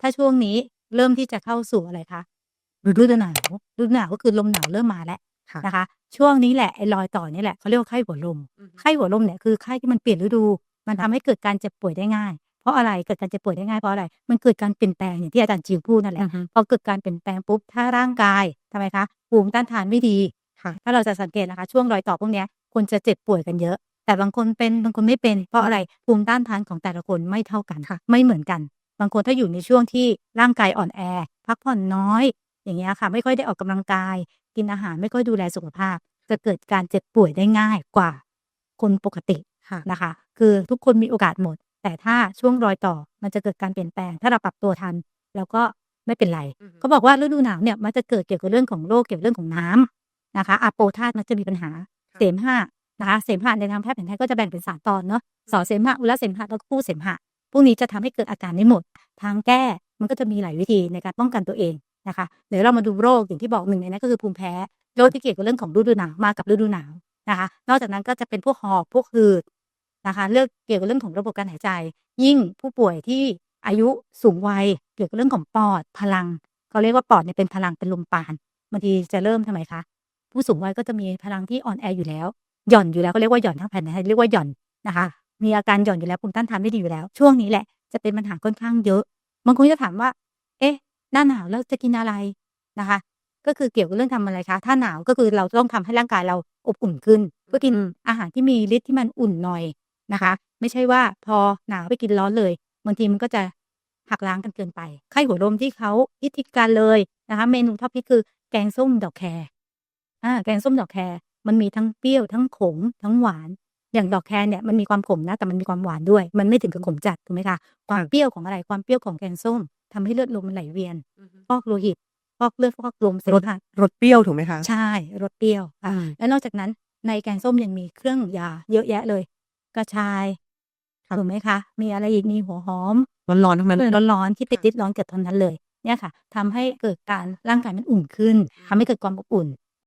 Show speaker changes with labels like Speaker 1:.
Speaker 1: ถ้าช่วงนี้เริ่มที่จะเข้าสู่อะไรคะฤดูหนาวฤดูหนาวก็คือลมหนาวเริ่มมาแล้ว
Speaker 2: ค่ะ
Speaker 1: นะคะ ช่วงนี้แหละไอ้รอยต่อนี่แหละเขาเรียกว่าไข้หัวลม
Speaker 2: อือฮึ
Speaker 1: ไข้หัวลมเนี่ยคือไข้ที่มันเปลี่ยนฤดู มัน
Speaker 2: ค่ะ
Speaker 1: ทำให้เกิดการเจ็บป่วยได้ง่าย เพราะอะไรเกิดการเจ็บป่วยได้ง่ายเพราะอะไร มันเกิดการเปลี่ยนแปลงอย่างที่อาจารย์จิวพูดนั่นแห
Speaker 2: อื
Speaker 1: ละ
Speaker 2: อฮึ
Speaker 1: พอเกิดการเปลี่ยนแปลงปุ๊บถ้าร่างกายทำไมคะภูมิต้านทานไม่ดี
Speaker 2: ค่ะ
Speaker 1: ถ้าเราจะสังเกตนะคะ ช่วงรอยต่อพวกเนี้ยคนจะเจ็บป่วยกันเยอะ แต่บางคนเป็นบางคนไม่เป็น เพราะอะไรภูมิต้านทานของแต่ละคนไม่เท่ากัน
Speaker 2: ค่ะ
Speaker 1: ไม่เหมือนกัน บางคนถ้าอยู่ในช่วงที่ร่างกายอ่อนแอ พักผ่อนน้อย อย่างเงี้ยค่ะ ไม่ค่อยได้ออกกำลังกาย กินอาหารไม่ค่อยดูแลสุขภาพ จะเกิดการเจ็บป่วยได้ง่ายกว่า คนปกติ
Speaker 2: ค่ะ
Speaker 1: นะคะ คือทุกคนมีโอกาสหมด แต่ถ้าช่วงรอยต่อมันจะเกิดการเปลี่ยนแปลง ถ้าเราปรับตัวทัน แล้วก็ไม่เป็นไร
Speaker 2: อือฮึ
Speaker 1: เขาบอกว่าฤดูหนาวเนี่ยมันจะเกิดเกี่ยวกับเรื่องของโรคเกี่ยวกับเรื่องของน้ำนะคะอะโปธาตุมันจะมีปัญหาเสมหะนะคะเสมหะในทางแพทย์แผนไทยก็จะแบ่งเป็นสามตอนเนาะสอเสมหะอุระเสมหะแล้วก็คู่เสมหะ พวกนี้จะทำให้เกิดอาการนี้หมด ทางแก้มันก็จะมีหลายวิธีในการป้องกันตัวเองนะคะเดี๋ยวเรามาดูโรคอย่างที่บอกหนึ่งในนั้นก็คือภูมิแพ้โรคที่เกี่ยวกับเรื่องของฤดูหนาวมากับฤดูหนาวนะคะ นอกจากนั้นก็จะเป็นพวกหอบพวกหืดนะคะเรื่องเกี่ยวกับเรื่องของระบบการหายใจ ยิ่งผู้ป่วยที่อายุสูงวัยเกี่ยวกับเรื่องของปอดพลังเขาเรียกว่าปอดเนี่ยเป็นพลังเป็นลมปานบางทีจะเริ่มทำไมคะผู้สูงวัยก็จะมีพลังที่อ่อนแออยู่แล้วหย่อนอยู่แล้วเขาเรียกว่าหย่อนทางแผ่นไทยเรียกว่าหย่อนนะคะ มีอาการหย่อนอยู่แล้วภูมิต้านทานไม่ดีอยู่แล้ว ช่วงนี้แหละจะเป็นปัญหาค่อนข้างเยอะบางคนจะถามว่า เอ๊ะ หน้าหนาวแล้วจะกินอะไรนะคะ ก็คือเกี่ยวกับเรื่องทำอะไรคะถ้าหนาวก็คือเราต้องทำให้ร่างกายเราอบอุ่นขึ้นก็กินอาหารที่มีฤทธิ์ที่มันอุ่นหน่อยนะคะ ไม่ใช่ว่าพอหนาวไปกินร้อนเลยบางทีมันก็จะหักล้างกันเกินไปไข้หัวลมที่เขาฮิตทิกันเลยนะคะ เมนูท็อปฮิตคือแกงส้มดอกแครอ่าแกงส้มดอกแครมันมีทั้งเปรี้ยวทั้งขมทั้งหวาน อย่างดอกแครเนี่ยมันมีความขมนะแต่มันมีความหวานด้วย มันไม่ถึงกับขมจัดถูกไหมคะความเปรี้ยวของอะไรความเปรี้ยวของแกงส้มทำให้เลือดลมมันไหลเวียน
Speaker 2: อือฮึ
Speaker 1: ฟอกโลหิตฟอกเลือดฟอกลมเสมหะ
Speaker 2: รสเปรี้ยวถูกไหมคะ
Speaker 1: ใช่รสเปรี้ยวอะ
Speaker 2: อืม
Speaker 1: แล้วนอกจากนั้นในแกงส้มยังมีเครื่องยาเยอะแยะเลย กระชาย
Speaker 2: ครับ
Speaker 1: ถูกไหมคะ มีอะไรอีกมีหัวหอม
Speaker 2: ร้อนๆทั้งนั้น
Speaker 1: เออร้อนๆที่ติดติดร้อนเกิดตอนนั้นเลย เนี่ยค่ะทำให้เกิดการร่างกายมันอุ่นขึ้นทำให้เกิดความอบอุ่น